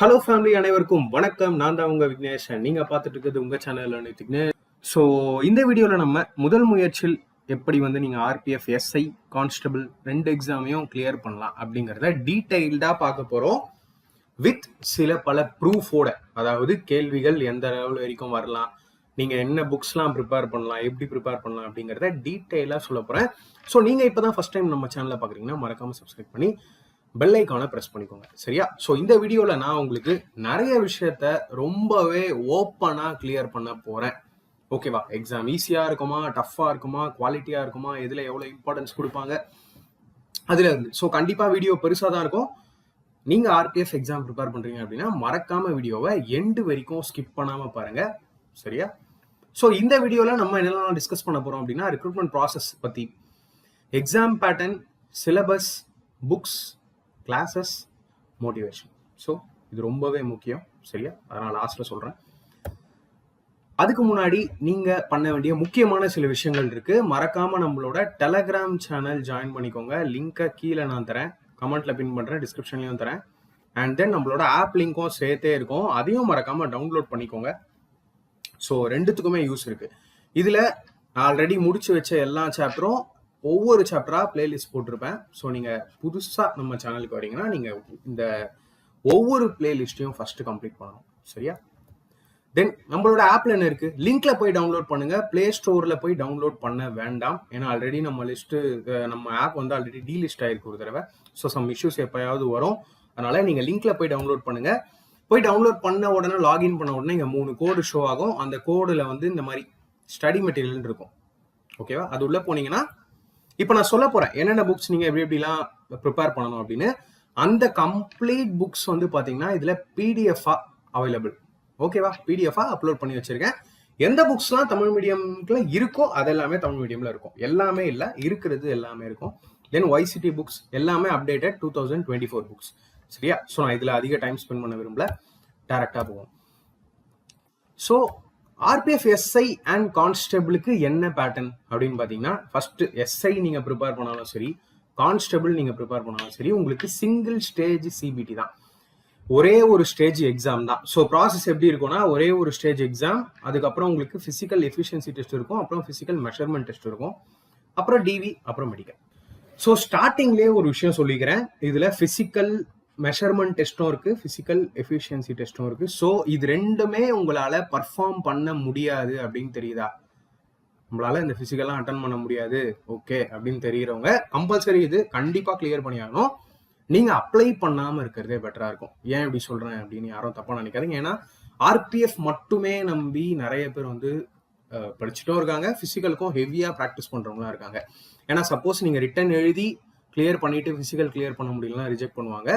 Hello family அனைவருக்கும் வணக்கம். நான் தான் உங்க விக்னேஷ். நீங்க பார்த்துட்டு இருக்கிறது உங்க சேனல் விக்னேஷ். ஸோ இந்த வீடியோவில் நம்ம முதல் முயற்சியில் எப்படி வந்து நீங்கள் ஆர்பிஎஃப் எஸ்ஐ கான்ஸ்டபிள் ரெண்டு எக்ஸாமையும் கிளியர் பண்ணலாம் அப்படிங்கிறத டீட்டெயில்டாக பார்க்க போகிறோம் வித் சில பல ப்ரூஃபோட அதாவது கேள்விகள் எந்த லெவல் வரைக்கும் வரலாம் நீங்கள் என்ன புக்ஸ்லாம் ப்ரிப்பேர் பண்ணலாம் எப்படி ப்ரிப்பேர் பண்ணலாம் அப்படிங்கிறத டீட்டெயிலாக சொல்ல போகிறேன் ஸோ நீங்கள் இப்போ தான் ஃபஸ்ட் டைம் நம்ம சேனலில் பார்க்குறீங்கன்னா மறக்காமல் சப்ஸ்கிரைப் பண்ணி பெல் ஐக்கானை ப்ரெஸ் பண்ணிக்கோங்க. சரியா? ஸோ இந்த வீடியோவில் நான் உங்களுக்கு நிறைய விஷயத்த ரொம்பவே ஓப்பனாக கிளியர் பண்ண போகிறேன் ஓகேவா எக்ஸாம் ஈஸியாக இருக்குமா? டஃப்பாக இருக்குமா? குவாலிட்டியாக இருக்குமா? எதில் எவ்வளோ இம்பார்ட்டன்ஸ் கொடுப்பாங்க? அதில் இருந்து. ஸோ கண்டிப்பாக வீடியோ பெருசாக தான் இருக்கும். நீங்கள் ஆர்பிஎஃப் எக்ஸாம் ப்ரிப்பேர் பண்ணுறீங்க அப்படின்னா மறக்காமல் வீடியோவை எண்டு வரைக்கும் ஸ்கிப் பண்ணாமல் பாருங்கள் சரியா? ஸோ இந்த வீடியோவில் நம்ம என்னெல்லாம் டிஸ்கஸ் பண்ண போகிறோம் அப்படின்னா ரெக்ரூட்மெண்ட் ப்ராசஸ் பற்றி exam pattern syllabus books classes motivation so இது ரொம்பவே முக்கியம். சரியா? அதனால் லாஸ்ட்டில் சொல்கிறேன் அதுக்கு முன்னாடி நீங்கள் பண்ண வேண்டிய முக்கியமான சில விஷயங்கள் இருக்கு. மறக்காம நம்மளோட டெலகிராம் சேனல் ஜாயின் பண்ணிக்கோங்க. லிங்கை கீழே நான் தரேன். கமெண்ட்ல பின் பண்ணுறேன் டிஸ்கிரிப்ஷன்லையும் தரேன். அண்ட் தென் நம்மளோட ஆப் லிங்க்கும் சேர்த்தே இருக்கும். அதையும் மறக்காம டவுன்லோட் பண்ணிக்கோங்க. ஸோ ரெண்டுத்துக்குமே யூஸ் இருக்கு. இதில் ஆல்ரெடி முடிச்சு வச்ச எல்லா சாப்டரும் ஒவ்வொரு சாப்டரா பிளேலிஸ்ட் போட்டிருப்பேன். ஸோ நீங்க புதுசா நம்ம சேனலுக்கு வரீங்கன்னா நீங்க இந்த ஒவ்வொரு பிளேலிஸ்டையும் ஃபர்ஸ்ட் கம்ப்ளீட் பண்ணணும். சரியா? தென் நம்மளோட ஆப்ல என்ன இருக்கு? லிங்க்ல போய் டவுன்லோட் பண்ணுங்க. பிளே ஸ்டோர்ல போய் டவுன்லோட் பண்ண வேண்டாம். ஏன்னா ஆல்ரெடி நம்ம லிஸ்ட் நம்ம ஆப் வந்து ஆல்ரெடி டீலிஸ்ட் ஆயிருக்கு ஒரு தடவை. ஸோ சம் இஷ்யூஸ் எப்பயாவது வரும். அதனால நீங்க லிங்க்ல போய் டவுன்லோட் பண்ணுங்க. போய் டவுன்லோட் பண்ண உடனே லாகின் பண்ண உடனே இங்க மூணு கோடு ஷோ ஆகும். அந்த கோடுல வந்து இந்த மாதிரி ஸ்டடி மெட்டீரியல் இருக்கும். ஓகேவா அது உள்ள போனீங்கன்னா இப்போ நான் சொல்ல போறேன். என்னென்ன புக்ஸ் நீங்க எப்படி எப்படிலாம் ப்ரிப்பேர் பண்ணணும் அப்படின்னு. அந்த கம்ப்ளீட் புக்ஸ் வந்து பாத்தீங்கன்னா இதுல பிடிஎஃபா அவைலபிள் ஓகேவா பிடிஎஃபா அப்லோட் பண்ணி வச்சிருக்கேன். எந்த புக்ஸ்லாம் தமிழ் மீடியம்ல இருக்கோ அது எல்லாமே தமிழ் மீடியம்ல இருக்கும். எல்லாமே இல்லை இருக்கிறது எல்லாமே இருக்கும். தென் ஒய்சிடி புக்ஸ் எல்லாமே updated two thousand twenty four books சரியா? ஸோ நான் இதில் அதிக டைம் ஸ்பெண்ட் பண்ண விரும்பல. டேரெக்டாக போவோம் ஸோ ஆர்பிஎஃப் எஸ்ஐ அண்ட் கான்ஸ்டபிளுக்கு என்ன பேட்டர்ன் அப்படின்னு பார்த்தீங்கன்னா ஃபர்ஸ்ட் எஸ்ஐ நீங்கள் ப்ரிப்பேர் பண்ணாலும் சரி கான்ஸ்டபிள் நீங்கள் ப்ரிப்பேர் பண்ணாலும் சரி உங்களுக்கு சிங்கிள் ஸ்டேஜ் சிபிடி தான். ஒரே ஒரு ஸ்டேஜ் எக்ஸாம் தான். ஸோ ப்ராசஸ் எப்படி இருக்கும்னா ஒரே ஒரு ஸ்டேஜ் எக்ஸாம் அதுக்கப்புறம் உங்களுக்கு ஃபிசிக்கல் எஃபிஷியன்சி டெஸ்ட் இருக்கும் அப்புறம் ஃபிசிக்கல் மெஷர்மெண்ட் டெஸ்ட் இருக்கும் அப்புறம் டிவி அப்புறம் மெடிக்கல் ஸோ ஸ்டார்டிங்லேயே ஒரு விஷயம் சொல்லிக்கிறேன். இதில் ஃபிசிக்கல் மெஷர்மெண்ட் டெஸ்ட்டும் இருக்குது ஃபிசிக்கல் எஃபிஷியன்சி டெஸ்ட்டும் இருக்குது ஸோ இது ரெண்டுமே உங்களால் பர்ஃபார்ம் பண்ண முடியாது அப்படின்னு தெரியுதா? நம்மளால் இந்த பிசிக்கல்லாம் அட்டன் பண்ண முடியாது. ஓகே அப்படின்னு தெரிகிறவங்க கம்பல்சரி இது கண்டிப்பாக கிளியர் பண்ணியாகணும் நீங்கள் அப்ளை பண்ணாமல் இருக்கிறதே பெட்டராக இருக்கும். ஏன் இப்படி சொல்கிறேன் அப்படின்னு யாரும் தப்பாக நினைக்காதீங்க. ஏன்னா ஆர்பிஎஃப் மட்டுமே நம்பி நிறைய பேர் வந்து படிச்சுட்டும் இருக்காங்க. ஃபிசிக்கலுக்கும் ஹெவியாக ப்ராக்டிஸ் பண்ணுறவங்களாம் இருக்காங்க. ஏன்னா சப்போஸ் நீங்கள் ரிட்டன் எழுதி கிளியர் பண்ணிட்டு ஃபிசிக்கல் கிளியர் பண்ண முடியலன்னா ரிஜெக்ட் பண்ணுவாங்க.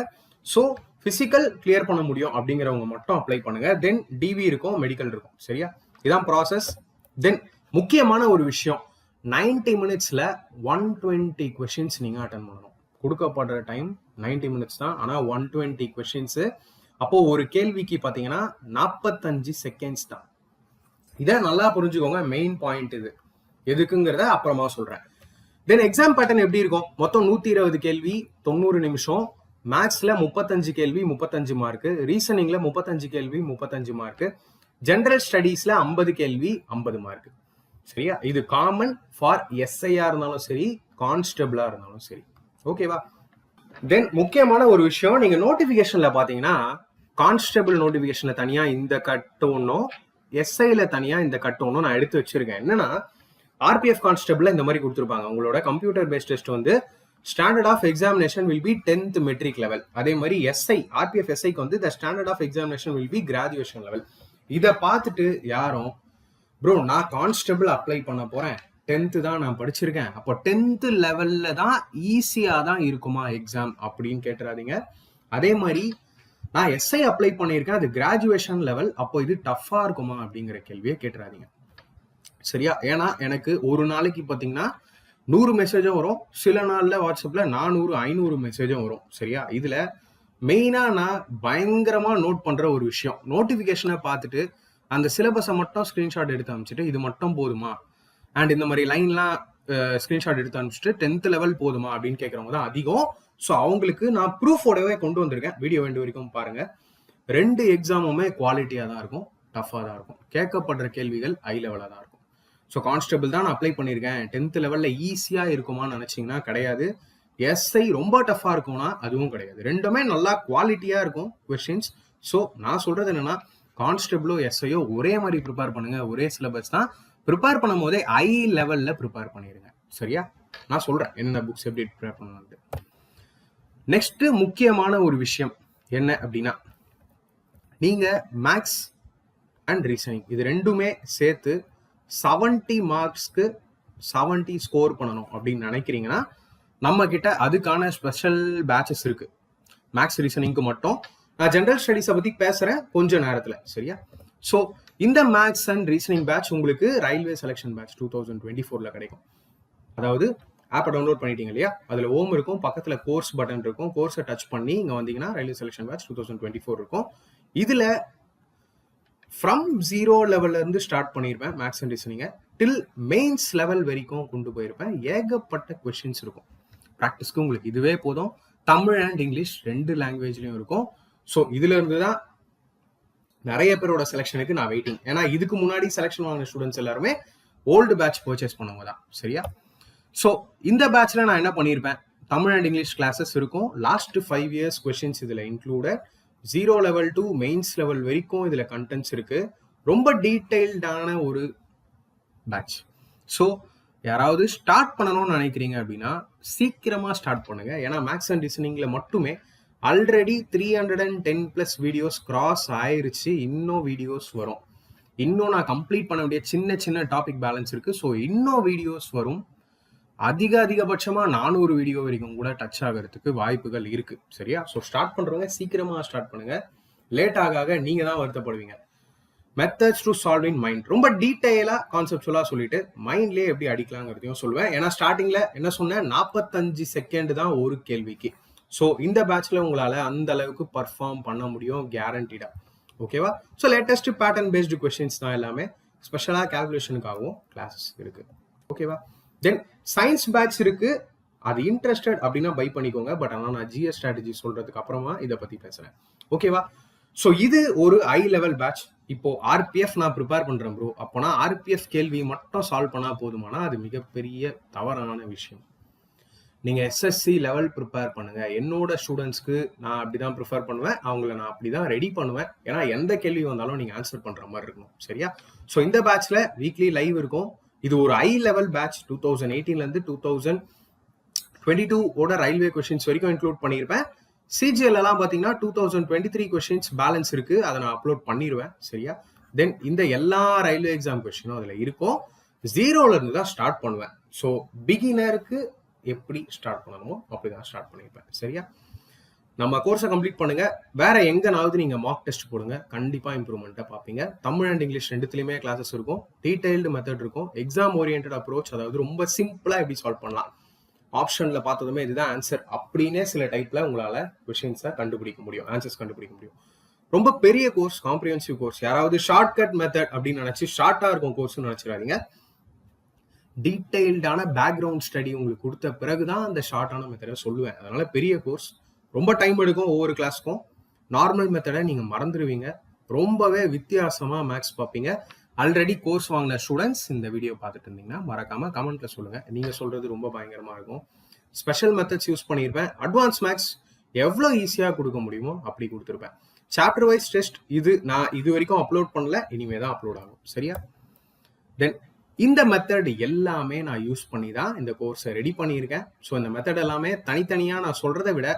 ஸோ ஃபிசிக்கல் கிளியர் பண்ண முடியும் அப்படிங்கிறவங்க மட்டும் அப்ளை பண்ணுங்க. தென் டிவி இருக்கும் மெடிக்கல் இருக்கும். சரியா? இதான் ப்ராசஸ் தென் முக்கியமான ஒரு விஷயம். நைன்டி மினிட்ஸில் ஒன் டுவெண்ட்டி கொஷின்ஸ் நீங்கள் அட்டன் பண்ணணும். கொடுக்கப்படுற டைம் 90 மினிட்ஸ் தான். ஆனால் ஒன் டுவெண்ட்டி கொஷின்ஸு அப்போது ஒரு கேள்விக்கு பார்த்தீங்கன்னா நாற்பத்தஞ்சு செகண்ட்ஸ் தான். இதை நல்லா புரிஞ்சுக்கோங்க மெயின் பாயிண்ட் இது. எதுக்குங்கிறத அப்புறமா சொல்கிறேன் தென் எக்ஸாம் பேட்டர்ன் எப்படி இருக்கும்? மொத்தம் நூற்றி இருபது கேள்வி தொண்ணூறு நிமிஷம். மேக்ஸில் முப்பத்தஞ்சு கேள்வி முப்பத்தஞ்சு மார்க்கு ரீசனிங்கில் முப்பத்தஞ்சு கேள்வி முப்பத்தஞ்சு மார்க்கு ஜென்ரல் ஸ்டடீஸில் ஐம்பது கேள்வி ஐம்பது மார்க்கு சரியா? இது காமன் ஃபார் எஸ்ஐயா இருந்தாலும் சரி கான்ஸ்டபிளா இருந்தாலும் சரி. ஓகேவா தென் முக்கியமான ஒரு விஷயம் நீங்க நோட்டிபிகேஷன்ல பாத்தீங்கன்னா கான்ஸ்டபிள் நோட்டிபிகேஷன்ல தனியா இந்த கட்டு ஒன்றும் எஸ்ஐல தனியா இந்த கட்டு ஒன்றும் நான் எடுத்து வச்சிருக்கேன். என்னன்னா ஆர்பிஎஃப் கான்ஸ்டபிள்ல இந்த மாதிரி கொடுத்துருப்பாங்க. உங்களோட கம்ப்யூட்டர் பேஸ்ட் டெஸ்ட் வந்து standard of examination will be tenth matric level அதே மாதிரி எஸ்ஐ ஆர்பிஎஃப் எஸ்ஐக்கு வந்து the standard of examination will be graduation level இதை பார்த்துட்டு யாரும் ப்ரோ நான் கான்ஸ்டபிள் அப்ளை பண்ண போறேன். டென்த்து தான் நான் படிச்சிருக்கேன். அப்போ டென்த்து லெவலில் தான் ஈஸியாக தான் இருக்குமா எக்ஸாம் அப்படின்னு கேட்டுறாதீங்க. அதே மாதிரி நான் எஸ்ஐ அப்ளை பண்ணியிருக்கேன். அது கிராஜுவேஷன் லெவல் அப்போ இது டஃப்பாக இருக்குமா? அப்படிங்கிற கேள்வியை கேட்டுறாதீங்க. சரியா? ஏன்னா எனக்கு ஒரு நாளைக்கு பார்த்தீங்கன்னா நூறு மெசேஜும் வரும். சில நாளில் வாட்ஸ்அப்பில் நானூறு ஐநூறு மெசேஜும் வரும். சரியா? இதில் மெயினாக நான் பயங்கரமாக நோட் பண்ணுற ஒரு விஷயம். நோட்டிஃபிகேஷனை பார்த்துட்டு அந்த சிலபஸை மட்டும் ஸ்க்ரீன்ஷாட் எடுத்து அனுப்பிச்சிட்டு இது மட்டும் போதுமா? அண்ட் இந்த மாதிரி லைன்லாம் ஸ்க்ரீன்ஷாட் எடுத்து அனுப்பிச்சிட்டு டென்த் லெவல் போதுமா? அப்படின்னு கேட்குறவங்க தான் அதிகம். ஸோ அவங்களுக்கு நான் ப்ரூஃபோடவே கொண்டு வந்திருக்கேன். வீடியோ வேண்டு வரைக்கும் பாருங்கள் ரெண்டு எக்ஸாமுமே குவாலிட்டியாக தான் இருக்கும். டஃப்பாக தான் இருக்கும். கேட்கப்படுற கேள்விகள் ஹை லெவலாக தான் இருக்கும் ஸோ கான்ஸ்டபிள் தான் நான் அப்ளை பண்ணியிருக்கேன். டென்த் லெவலில் ஈஸியாக இருக்குமான்னு நினச்சிங்கன்னா கிடையாது. எஸ்ஐ ரொம்ப டஃப்பாக இருக்கும்னா அதுவும் கிடையாது. ரெண்டுமே நல்லா குவாலிட்டியாக இருக்கும் கொஷின்ஸ் ஸோ நான் சொல்கிறது என்னன்னா கான்ஸ்டபிளோ எஸ்ஐயோ ஒரே மாதிரி ப்ரிப்பேர் பண்ணுங்கள் ஒரே சிலபஸ் தான் ப்ரிப்பேர் பண்ணும் போதே ஐ லெவலில் ப்ரிப்பேர் பண்ணிடுங்க சரியா? நான் சொல்கிறேன் என்னென்ன புக்ஸ் எப்படி ப்ரிப்பேர் பண்ணணும்னு நெக்ஸ்ட்டு முக்கியமான ஒரு விஷயம் என்ன அப்படின்னா நீங்கள் மேக்ஸ் அண்ட் ரீசனிங் இது ரெண்டுமே சேர்த்து செவன்டி மார்க்ஸ்க்கு செவன்டி ஸ்கோர் பண்ணணும் அப்படின்னு நினைக்கிறீங்கன்னா நம்ம கிட்ட அதுக்கான ஸ்பெஷல் பேட்சஸ் இருக்கு. மேக்ஸ் ரீசனிங்க்கு மட்டும். நான் ஜென்ரல் ஸ்டடீஸை பத்தி பேசுறேன் கொஞ்ச நேரத்துல சரியா? ஸோ இந்த மேக்ஸ் அண்ட் ரீசனிங் பேட்ச் உங்களுக்கு railway selection batch two thousand twenty ஃபோர்ல கிடைக்கும். அதாவது ஆப்பை டவுன்லோட் பண்ணிட்டீங்க இல்லையா? அதில் ஓம் இருக்கும் பக்கத்தில் கோர்ஸ் பட்டன் இருக்கும் கோர்ஸை டச் பண்ணி இங்கே வந்தீங்கன்னா railway selection batch two thousand twenty four இருக்கும். இதில் ஃப்ரம் ஜீரோ லெவல்ல இருந்து ஸ்டார்ட் பண்ணியிருப்பேன் மேக்ஸ் அண்ட் ரீசனிங்க டில் மெயின்ஸ் லெவல் வரைக்கும் கொண்டு போயிருப்பேன். ஏகப்பட்ட கொஷின்ஸ் இருக்கும். ப்ராக்டிஸ்க்கு உங்களுக்கு இதுவே போதும். தமிழ் அண்ட் இங்கிலீஷ் ரெண்டு லாங்குவேஜ்லையும் இருக்கும். ஸோ இதுலேருந்து தான் நிறைய பேரோட செலெக்ஷனுக்கு நான் வெயிட்டிங் ஏன்னா இதுக்கு முன்னாடி செலெக்ஷன் வாங்கின ஸ்டூடெண்ட்ஸ் எல்லாருமே ஓல்டு பேட்ச் பர்ச்சேஸ் பண்ணவங்க தான். சரியா? ஸோ இந்த பேட்ச்ல நான் என்ன பண்ணியிருப்பேன் தமிழ் அண்ட் இங்கிலீஷ் கிளாஸஸ் இருக்கும். லாஸ்ட் ஃபைவ் இயர்ஸ் கொஷின்ஸ் இதில் included zero level to mains level வரைக்கும் இதில் கண்டென்ட்ஸ் இருக்குது ரொம்ப டீட்டெயில்டான ஒரு பேட்ச் ஸோ யாராவது ஸ்டார்ட் பண்ணணும்னு நினைக்கிறீங்க அப்படின்னா சீக்கிரமாக ஸ்டார்ட் பண்ணுங்க. ஏன்னா மேக்ஸ் அண்ட் ரீசனிங்ல மட்டுமே already three hundred and ten plus videos cross ஆயிருச்சு. இன்னும் வீடியோஸ் வரும். இன்னும் நான் கம்ப்ளீட் பண்ண வேண்டிய சின்ன சின்ன டாபிக் பேலன்ஸ் இருக்குது ஸோ இன்னும் வீடியோஸ் வரும். அதிக அதிகபட்சமாக நானூறு வீடியோ வரைக்கும் கூட டச் ஆகிறதுக்கு வாய்ப்புகள் இருக்கு. சரியா? ஸோ ஸ்டார்ட் பண்றவங்க சீக்கிரமா ஸ்டார்ட் பண்ணுங்க. லேட் ஆக ஆக நீங்க தான் வருத்தப்படுவீங்க. Methods to solve in mind ரொம்ப டீட்டெயிலாக கான்செப்டுவலாக சொல்லிட்டு மைண்ட்லேயே எப்படி அடிக்கலாங்கிறதையும் சொல்லுவேன். ஏன்னா ஸ்டார்டிங்கில் என்ன சொன்னேன்? நாற்பத்தஞ்சு செகண்ட் தான் ஒரு கேள்விக்கு. ஸோ இந்த பேட்சில் உங்களால் அந்த அளவுக்கு பர்ஃபார்ம் பண்ண முடியும் கேரண்டீடா ஓகேவா so latest pattern based questions தான் எல்லாமே. ஸ்பெஷலாக கால்குலேஷனுக்காகவும் கிளாஸஸ் இருக்குது ஓகேவா தென் சயின்ஸ் பேட்ச் இருக்கு. அது இன்ட்ரெஸ்டட் அப்படின்னா பை பண்ணிக்கோங்க. பட் ஆனால் நான் ஜிஎஸ் ஸ்ட்ராட்டஜி சொல்றதுக்கு அப்புறமா இதை பத்தி பேசுறேன். ஓகேவா ஸோ இது ஒரு ஐ லெவல் பேட்ச் இப்போ ஆர்பிஎஃப் நான் ப்ரிப்பேர் பண்றேன் ப்ரோ அப்போனா ஆர்பிஎஃப் கேள்வி மட்டும் சால்வ் பண்ணா போதுமானா அது மிகப்பெரிய தவறான விஷயம். நீங்க எஸ்எஸ்சி லெவல் ப்ரிப்பேர் பண்ணுங்க. என்னோட ஸ்டூடெண்ட்ஸ்க்கு நான் அப்படிதான் ப்ரிஃபர் பண்ணுவேன். அவங்கள நான் அப்படிதான் ரெடி பண்ணுவேன். ஏன்னா எந்த கேள்வி வந்தாலும் நீங்க ஆன்சர் பண்ற மாதிரி இருக்கணும். சரியா? ஸோ இந்த பேட்ச்ல வீக்லி லைவ் இருக்கும். இது ஒரு high level batch two thousand எயிட்டீன்லேருந்து two thousand twenty two ஓட ரயில்வே கொஷின்ஸ் வரைக்கும் இன்க்ளூட் பண்ணியிருப்பேன். சிஜிஎல்லாம் பார்த்தீங்கன்னா two thousand twenty three questions balance இருக்கு. அதை நான் அப்லோட் பண்ணிடுவேன் சரியா? தென் இந்த எல்லா ரயில்வே எக்ஸாம் கொஷினும் அதில் இருக்கும். ஜீரோலேருந்து தான் ஸ்டார்ட் பண்ணுவேன். ஸோ பிகினருக்கு எப்படி ஸ்டார்ட் பண்ணணுமோ அப்படி தான் ஸ்டார்ட் பண்ணியிருப்பேன். சரியா? நம்ம கோர்ஸை கம்ப்ளீட் பண்ணுங்க. வேற எங்கனாவது நீங்க மார்க் டெஸ்ட் போடுங்க. கண்டிப்பா இம்ப்ரூவ்மெண்ட்டை பார்ப்பீங்க. தமிழ் அண்ட் இங்கிலீஷ் ரெண்டுத்துலயுமே கிளாஸஸ் இருக்கும். டீடைல்டு மெத்தட் இருக்கும். எக்ஸாம் ஓரியன்ட் அப்ரோச் அதாவது ரொம்ப சிம்பிளா எப்படி சால்வ் பண்ணலாம். ஆப்ஷன்ல பார்த்ததுமே இதுதான் ஆன்சர் அப்படின்னே சில டைப்ல உங்களால கொஷின்ஸை கண்டுபிடிக்க முடியும். ஆன்சர்ஸ் கண்டுபிடிக்க முடியும். ரொம்ப பெரிய கோர்ஸ் காம்ப்ரிஹென்சிவ் கோர்ஸ் யாராவது ஷார்ட் கட் மெத்தட் அப்படின்னு நினைச்சு ஷார்ட்டா இருக்கும் கோர்ஸ் நினைச்சிடாதீங்க. டீடைல்டான பேக்ரவுண்ட் ஸ்டடி உங்களுக்கு கொடுத்த பிறகுதான் அந்த ஷார்ட்டான மெத்தடை சொல்லுவேன். அதனால பெரிய கோர்ஸ் ரொம்ப டைம் எடுக்கும் ஒவ்வொரு கிளாஸ்க்கும் நார்மல் மெத்தடை நீங்கள் மறந்துடுவீங்க ரொம்பவே வித்தியாசமாக மேக்ஸ் பார்ப்பீங்க. ஆல்ரெடி கோர்ஸ் வாங்கின ஸ்டூடெண்ட்ஸ் இந்த வீடியோ பார்த்துட்டு இருந்தீங்கன்னா மறக்காமல் கமெண்ட்ல சொல்லுங்கள் நீங்கள் சொல்கிறது ரொம்ப பயங்கரமாக இருக்கும். ஸ்பெஷல் மெத்தட்ஸ் யூஸ் பண்ணியிருப்பேன். அட்வான்ஸ் மேக்ஸ் எவ்வளோ ஈஸியாக கொடுக்க முடியுமோ அப்படி கொடுத்துருப்பேன். சாப்டர் வைஸ் டெஸ்ட் இது நான் இது வரைக்கும் அப்லோட் பண்ணல. இனிமே தான் அப்லோட் ஆகும். சரியா? தென் இந்த மெத்தட் எல்லாமே நான் யூஸ் பண்ணி தான் இந்த கோர்ஸை ரெடி பண்ணியிருக்கேன். ஸோ இந்த மெத்தட் எல்லாமே தனித்தனியாக நான் சொல்கிறத விட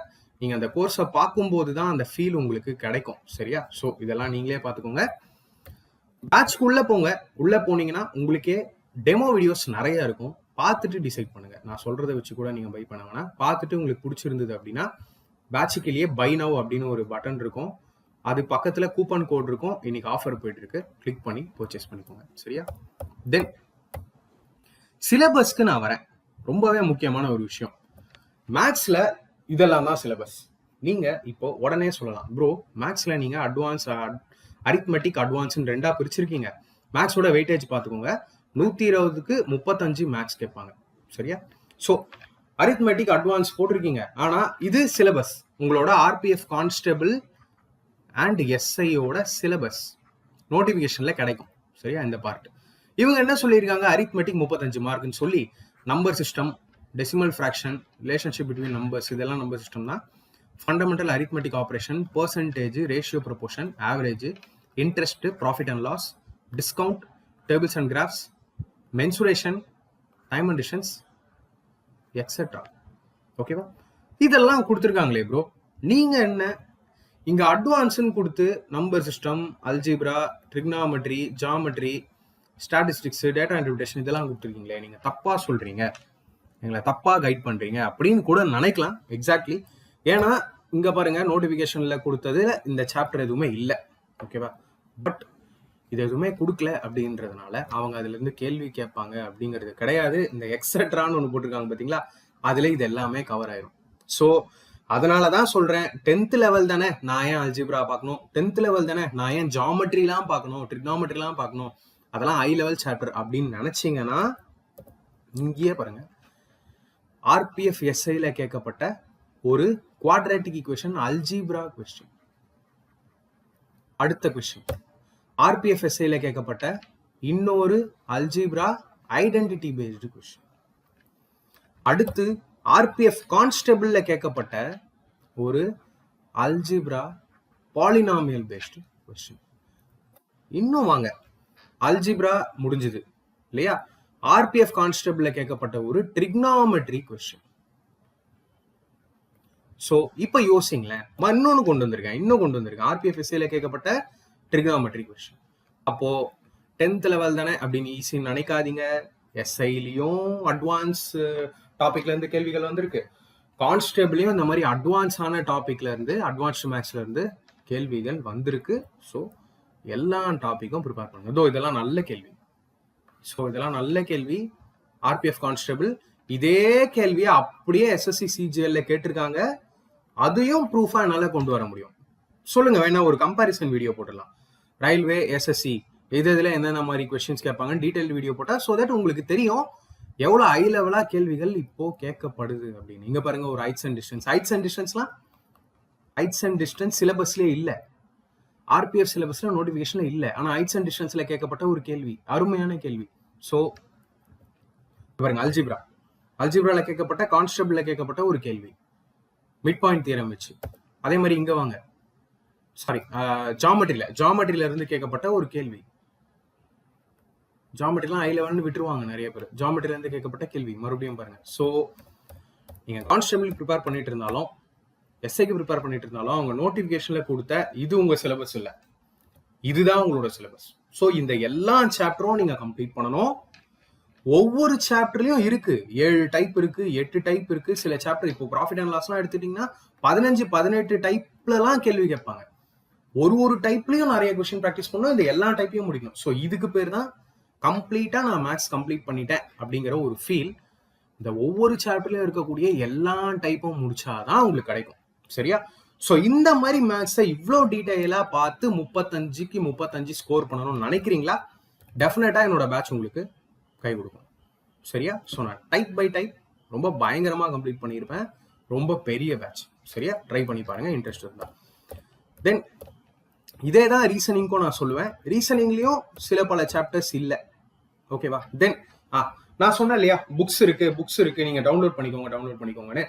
நீங்கள் அந்த கோர்ஸை பார்க்கும்போது தான் அந்த ஃபீல் உங்களுக்கு கிடைக்கும் சரியா? ஸோ இதெல்லாம் நீங்களே பார்த்துக்கோங்க. பேட்ச்க்குள்ள போங்க. உள்ள போனீங்கன்னா உங்களுக்கே டெமோ வீடியோஸ் நிறைய இருக்கும். பார்த்துட்டு டிசைட் பண்ணுங்க. நான் சொல்கிறத வச்சு கூட நீங்க பை பண்ண வேணாம். பார்த்துட்டு உங்களுக்கு பிடிச்சிருந்தது அப்படின்னா பேட்சுக்குள்ளேயே பை நவ் அப்படின்னு ஒரு பட்டன் இருக்கும். அது பக்கத்துல கூப்பன் கோட் இருக்கும். இன்னைக்கு ஆஃபர் போயிட்டு இருக்கு கிளிக் பண்ணி பர்ச்சேஸ் பண்ணிக்கோங்க. சரியா? தென் சிலபஸ்க்கு நான் வரேன். ரொம்பவே முக்கியமான ஒரு விஷயம். மேக்ஸ்ல இதெல்லாம் தான் சிலபஸ் நீங்க இப்போ உடனே சொல்லலாம் ப்ரோ மேக்ஸ்ல நீங்க அட்வான்ஸ் அரித்மெட்டிக் அட்வான்ஸ்னு ரெண்டா பிரிச்சிருக்கீங்க. மேக்ஸோட வெயிட்டேஜ் பார்த்துக்கோங்க. நூற்றி இருபதுக்கு முப்பத்தஞ்சு மேக்ஸ் கேட்பாங்க. சரியா? ஸோ அரித்மெட்டிக் அட்வான்ஸ் போட்டிருக்கீங்க. ஆனால் இது சிலபஸ் உங்களோட ஆர்பிஎஃப் கான்ஸ்டபிள் அண்ட் எஸ்ஐயோட சிலபஸ் நோட்டிஃபிகேஷனில் கிடைக்கும். சரியா? இந்த பார்ட் இவங்க என்ன சொல்லியிருக்காங்க? அரித்மெட்டிக் முப்பத்தஞ்சு மார்க்னு சொல்லி number system decimal fraction relationship between numbers இதெல்லாம் நம்பர் சிஸ்டம் தான். Fundamental arithmetic operation percentage ratio proportion average interest profit and loss discount tables and graphs mensuration time and distance etcetera ஓகேவா இதெல்லாம் கொடுத்துருக்காங்களே ப்ரோ நீங்கள் என்ன? இங்கே அட்வான்ஸ்னு கொடுத்து number system algebra trigonometry geometry statistics data interpretation இதெல்லாம் கொடுத்துருக்கீங்களே? நீங்கள் தப்பாக சொல்கிறீங்க எங்களை தப்பா கைட் பண்றீங்க அப்படின்னு கூட நினைக்கலாம் எக்ஸாக்ட்லி ஏன்னா இங்க பாருங்க நோட்டிபிகேஷன்ல கொடுத்தது இந்த சாப்டர் எதுவுமே இல்லை ஓகேவா பட் இது எதுவுமே கொடுக்கல அப்படின்றதுனால அவங்க அதுல இருந்து கேள்வி கேட்பாங்க அப்படிங்கிறது கிடையாது. இந்த எக்ஸட்ரான்னு ஒன்று போட்டிருக்காங்க பாத்தீங்களா? அதுல இது எல்லாமே கவர் ஆயிரும். ஸோ அதனால தான் சொல்றேன் டென்த் லெவல் தானே நான் ஏன் அல்ஜிப்ரா பார்க்கணும்? டென்த் லெவல் தானே நான் ஏன் ஜாமெட்ரிலாம் பார்க்கணும்? ட்ரிக்னாமெட்ரிலாம் பார்க்கணும்? அதெல்லாம் ஹை லெவல் சாப்டர் அப்படின்னு நினைச்சீங்கன்னா இங்கேயே பாருங்க ஆர்பிஎஃப் எஸ்ஐல கேட்கப்பட்ட ஒரு குவாட்ரேட்டிக் ஈக்குவேஷன் அல்ஜிப்ரா கொஸ்டின் அடுத்த கொஸ்டின் ஆர்பிஎஃப் எஸ்ஐல கேட்கப்பட்ட இன்னொரு அல்ஜிப்ரா ஐடென்டிட்டி பேஸ்டு கொஸ்டின் அடுத்து ஆர்பிஎஃப் கான்ஸ்டபிள்ல கேட்கப்பட்ட ஒரு அல்ஜிப்ரா பாலினாமியல் பேஸ்டு கொஸ்டின் இன்னும் வாங்க. அல்ஜிப்ரா முடிஞ்சது இல்லையா? ஆர்பிஎஃப் கான்ஸ்டபிள்ல கேட்கப்பட்ட ஒரு ட்ரிக்னாமெட்ரி கொஸ்டின் ஸோ இப்போ யோசிங்களேன். இன்னொன்று கொண்டு வந்திருக்கேன். இன்னும் கொண்டு வந்திருக்கேன். ஆர்பிஎஃப் எஸ்ஏல கேட்கப்பட்ட ட்ரிக்னாமெட்ரி கொஸ்டின் அப்போ டென்த் லெவல் தானே? அப்படின்னு ஈஸின்னு நினைக்காதீங்க. எஸ்ஐலையும் அட்வான்ஸ் டாபிக்ல இருந்து கேள்விகள் வந்திருக்கு. கான்ஸ்டபிளையும் இந்த மாதிரி அட்வான்ஸான டாபிக்ல இருந்து அட்வான்ஸ்டு மேக்ஸ்ல இருந்து கேள்விகள் வந்திருக்கு. ஸோ எல்லா டாப்பிக்கும் ப்ரிப்பேர் பண்ணுங்க. இதோ இதெல்லாம் நல்ல கேள்வி. ஸோ இதெல்லாம் நல்ல கேள்வி. ஆர்பிஎஃப் கான்ஸ்டபிள் இதே கேள்வியை அப்படியே எஸ்எஸ்சி சிஜிஎல்ல கேட்டிருக்காங்க. அதையும் ப்ரூஃபா என்னால கொண்டு வர முடியும். சொல்லுங்க வேணா ஒரு கம்பாரிசன் வீடியோ போட்டுடலாம். ரயில்வே எஸ்எஸ்சி எது இதில் என்னென்ன மாதிரி கொஸ்டின்ஸ் கேட்பாங்க டீட்டெயில் வீடியோ போட்டால் ஸோ தட் உங்களுக்கு தெரியும் எவ்வளோ ஹை லெவலாக கேள்விகள் இப்போ கேட்கப்படுது அப்படின்னு. இங்கே பாருங்க ஒரு heights and distance heights and டிஸ்டன்ஸ்லாம் heights and distance சிலபஸ்லேயே இல்லை. ஆர்பிஎஃப் சிலபஸ்ல நோட்டிபிகேஷன்ல இல்லை. ஆனால் ஹைட்ஸ் அண்ட் டிஸ்டன்ஸ்ல கேட்கப்பட்ட ஒரு கேள்வி அருமையான கேள்வி. ஸோ பாருங்க அல்ஜிப்ரா அல்ஜிப்ரால கேட்கப்பட்ட கான்ஸ்டபிள கேட்கப்பட்ட ஒரு கேள்வி. மிட் பாயிண்ட் தீரம் வச்சு. அதே மாதிரி இங்க வாங்க. சாரி ஜாமெட்ரியில ஜாமெட்ரியில இருந்து கேட்கப்பட்ட ஒரு கேள்வி. ஜாமெட்ரிலாம் ஐ லெவன் விட்டுருவாங்க நிறைய பேர். ஜாமெட்ரில இருந்து கேட்கப்பட்ட கேள்வி. மறுபடியும் பாருங்க. ஸோ நீங்க கான்ஸ்டபிள் ப்ரிப்பேர் பண்ணிட்டு இருந்தாலும் எஸ்ஐக்கு ப்ரிப்பேர் பண்ணிட்டு இருந்தாலும் அவங்க நோட்டிபிகேஷன்ல கொடுத்த இது உங்க சிலபஸ் இல்ல. இதுதான் உங்களோட சிலபஸ் ஸோ இந்த எல்லா சாப்டரும் நீங்க கம்ப்ளீட் பண்ணணும். ஒவ்வொரு சாப்டர்லயும் இருக்கு. ஏழு டைப் இருக்கு எட்டு டைப் இருக்கு. சில சாப்டர் இப்போ ப்ராஃபிட் அண்ட் லாஸ்லாம் எடுத்துட்டீங்கன்னா பதினஞ்சு பதினெட்டு டைப்லலாம் கேள்வி கேட்பாங்க. ஒரு ஒரு டைப்லயும் நிறைய கொஸ்டின் ப்ராக்டிஸ் பண்ணணும். இந்த எல்லா டைப்பையும் முடிக்கணும். ஸோ இதுக்கு பேர் தான் கம்ப்ளீட்டா நான் மேக்ஸ் கம்ப்ளீட் பண்ணிட்டேன் அப்படிங்கிற ஒரு ஃபீல் இந்த ஒவ்வொரு சாப்டர்லயும் இருக்கக்கூடிய எல்லா டைப்பும் முடிச்சாதான் உங்களுக்கு கிடைக்கும். சரியா? ஸோ இந்த மாதிரி மேட்ச்சை இவ்வளோ டீட்டெயிலாக பார்த்து முப்பத்தஞ்சுக்கு முப்பத்தஞ்சு ஸ்கோர் பண்ணணும்னு நினைக்கிறீங்களா? டெஃபினட்டாக என்னோட பேட்ச் உங்களுக்கு கை கொடுக்கும். சரியா? ஸோ நான் டைப் பை டைப் ரொம்ப பயங்கரமாக கம்ப்ளீட் பண்ணியிருப்பேன். ரொம்ப பெரிய பேட்ச் சரியா? ட்ரை பண்ணி பாருங்க இன்ட்ரெஸ்ட் இருந்தால் தென் இதே தான் ரீசனிங்க்கும் நான் சொல்லுவேன். ரீசனிங்லேயும் சில பல சாப்டர்ஸ் இல்லை. ஓகேவா தென் ஆ நான் சொன்னேன் இல்லையா? புக்ஸ் இருக்கு புக்ஸ் இருக்கு. நீங்க டவுன்லோட் பண்ணிக்கோங்க டவுன்லோட் பண்ணிக்கோங்கன்னு.